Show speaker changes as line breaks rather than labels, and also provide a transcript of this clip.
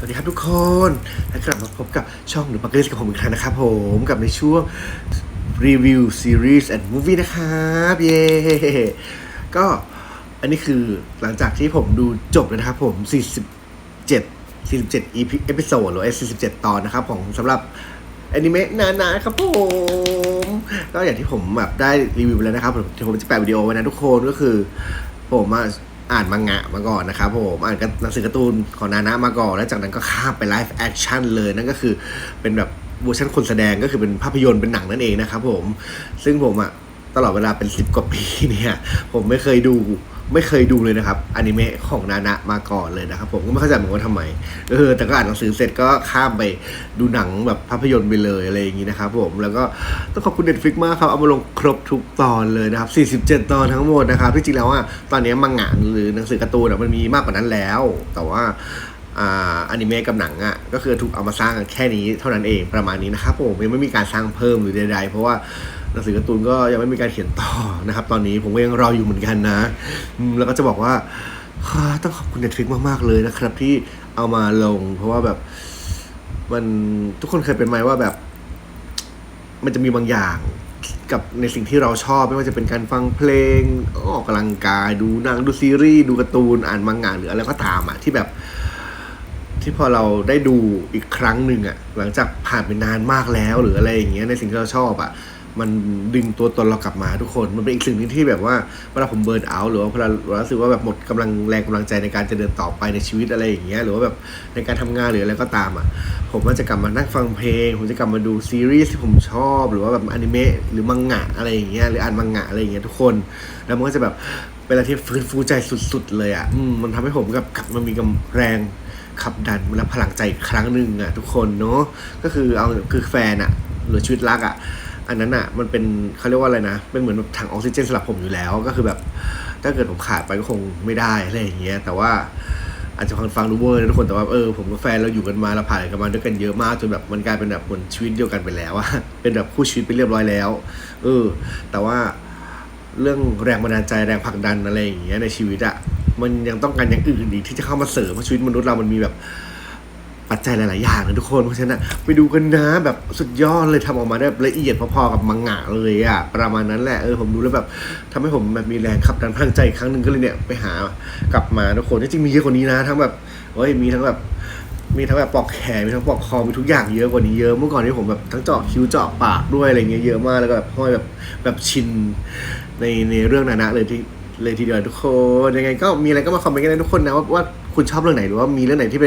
สวัสดีครับทุกคนและกลับมาพบกับช่องหรือบักเกอร์กับผมอีกครั้งนะครับผมกับในช่วงรีวิวซีรีส์แอนด์มูฟวี่นะครับเย้ก็อันนี้คือหลังจากที่ผมดูจบแล้วนะครับผม 47 47 EP เอพิโซดหรือ 47 ตอนนะครับของสำหรับแอนิเมะนานาครับผมก็อย่างที่ผมแบบได้รีวิวไปแล้วนะครับผมผมจะแปะวิดีโอไว้นะทุกคนก็คือ ผม อ่านมังงะมาก่อนนะครับผมอ่านหนังสือการ์ตูนของนานะมาก่อน แล้วจากนั้นก็ข้ามไปไลฟ์แอคชั่นเลยนั่นก็คือเป็นแบบเวอร์ชันคนแสดงก็คือเป็นภาพยนตร์เป็นหนังนั่นเองนะครับผมซึ่งผมอะตลอดเวลาเป็น10กว่าปีเนี่ย ผมไม่เคยดู ไม่เคยดูเลยนะครับอนิเมะของนานะมาก่อนเลยนะครับผมก็ไม่เข้าใจเหมือนกันว่าทำไมเออแต่ก็อ่านหนังสือเสร็จก็ข้ามไปดูหนังแบบภาพยนตร์ไปเลยอะไรอย่างนี้นะครับผมแล้วก็ต้องขอบคุณ Netflix มากครับเอามาลงครบทุกตอนเลยนะครับ 47 ตอนทั้งหมดนะครับที่จริงแล้วอะตอนนี้มังงะหรือหนังสือการ์ตูนอะมันมีมากกว่านั้นแล้ว แต่ว่าอนิเมะกับหนังอะก็คือถูกเอามาสร้างแค่นี้เท่านั้นเองประมาณนี้นะครับผมยังไม่มีการสร้างเพิ่มหรือใดๆเพราะว่า หนังสือการ์ตูนก็ยังไม่มีการเขียนต่อนะครับ ตอนนี้ผมก็ยังรออยู่เหมือนกันนะ แล้วก็จะบอกว่าต้องขอบคุณ Netflix มากๆเลยนะครับ ที่เอามาลง เพราะว่าแบบมันทุกคนเคยเป็นไหมว่าแบบ มันจะมีบางอย่างกับในสิ่งที่เราชอบไม่ว่าจะเป็นการฟังเพลง ออกกำลังกาย ดูหนังดูซีรีส์ดูการ์ตูนอ่านมังงะหรืออะไรก็ตามอะที่แบบ ที่พอเราได้ดูอีกครั้งหนึ่งอะหลังจากผ่านไปนานมากแล้วหรืออะไรอย่างเงี้ยในสิ่งที่เราชอบอะ มันดึงตัวตนเรากลับมาทุกคน มันเป็นอีกสิ่งหนึงที่แบบว่าเวลาผมเบิร์นเอาท์หรือว่าเวลาเรารู้สึกว่าแบบหมดกำลังแรงกำลังใจในการจะเดินต่อไปในชีวิตอะไรอย่างเงี้ยหรือว่าแบบในการทำงานหรืออะไรก็ตามอะผมก็จะกลับมานั่งฟังเพลง ผมจะกลับมาดูซีรีส์ที่ผมชอบ หรือว่าแบบอนิเมะหรือมังงะอะไรอย่างเงี้ยหรืออ่านมังงะอะไรอย่างเงี้ยทุกคน แล้วมันก็จะแบบเป็นอะไรที่ฟื้นฟูใจสุด ๆ เลยอะอมมันทำให้ผมกับกลับมามีกำแรงขับดันและพลังใจอีกครั้งหนึ่งอะทุกคนเนาะก็คือเอาคือแฟนอะหรือชีวิตรักอะ อันนั้นอะมันเป็นเขาเรียกว่าอะไรนะเป็นเหมือนถังออกซิเจนสำหรับผมอยู่แล้วก็คือแบบ ถ้าเกิดผมขาดไปก็คงไม่ได้อะไรอย่างเงี้ย แต่ว่าอาจจะฟังฟังดูเวอร์นะทุกคนแต่ว่าเออผมกับแฟนเราอยู่กันมาเราผ่านกันมาด้วยกันเยอะมากจนแบบมันกลายเป็นแบบเหมือนชีวิตเดียวกันไปแล้วอะเป็นแบบคู่ชีวิตไปเรียบร้อยแล้ว เออ แต่ว่าเรื่องแรงบันดาลใจแรงผลักดันอะไรอย่างเงี้ยในชีวิตอะมันยังต้องการอย่างอื่นอีกที่จะเข้ามาเสริมเพราะชีวิตมนุษย์เรามันมีแบบ ปัจจัยหลาย ๆ อย่างนะทุกคน เพราะฉะนั้นไปดูกันนะแบบสุดยอดเลยทำออกมาได้แบบละเอียดพอ ๆ กับมังงะเลยอะประมาณนั้นแหละเออผมดูแล้วแบบทำให้ผมแบบมีแรงขับดันพลังใจอีกครั้งหนึ่งก็เลยเนี่ยไปหากลับมาทุกคนที่จริงมีเยอะกว่านี้นะ ทั้งแบบเฮ้ยมีทั้งแบบมีทั้งแบบปอกแขนมีทั้งปอกคอมีทุกอย่างเยอะกว่านี้เยอะเมื่อก่อนที่ผมแบบทั้งเจาะคิ้วเจาะปากด้วยอะไรเงี้ยเยอะมากแล้วก็แบบห้อยแบบแบบชินในในเรื่องนานะเลยที่เลยทีเดียวทุกคนยังไงก็มีอะไรก็มาคอมเมนต์กันได้ทุกคนนะว่าว่าคุณชอบเรื่องไหนหรือว่ามีเรื่องไหนที่เป็น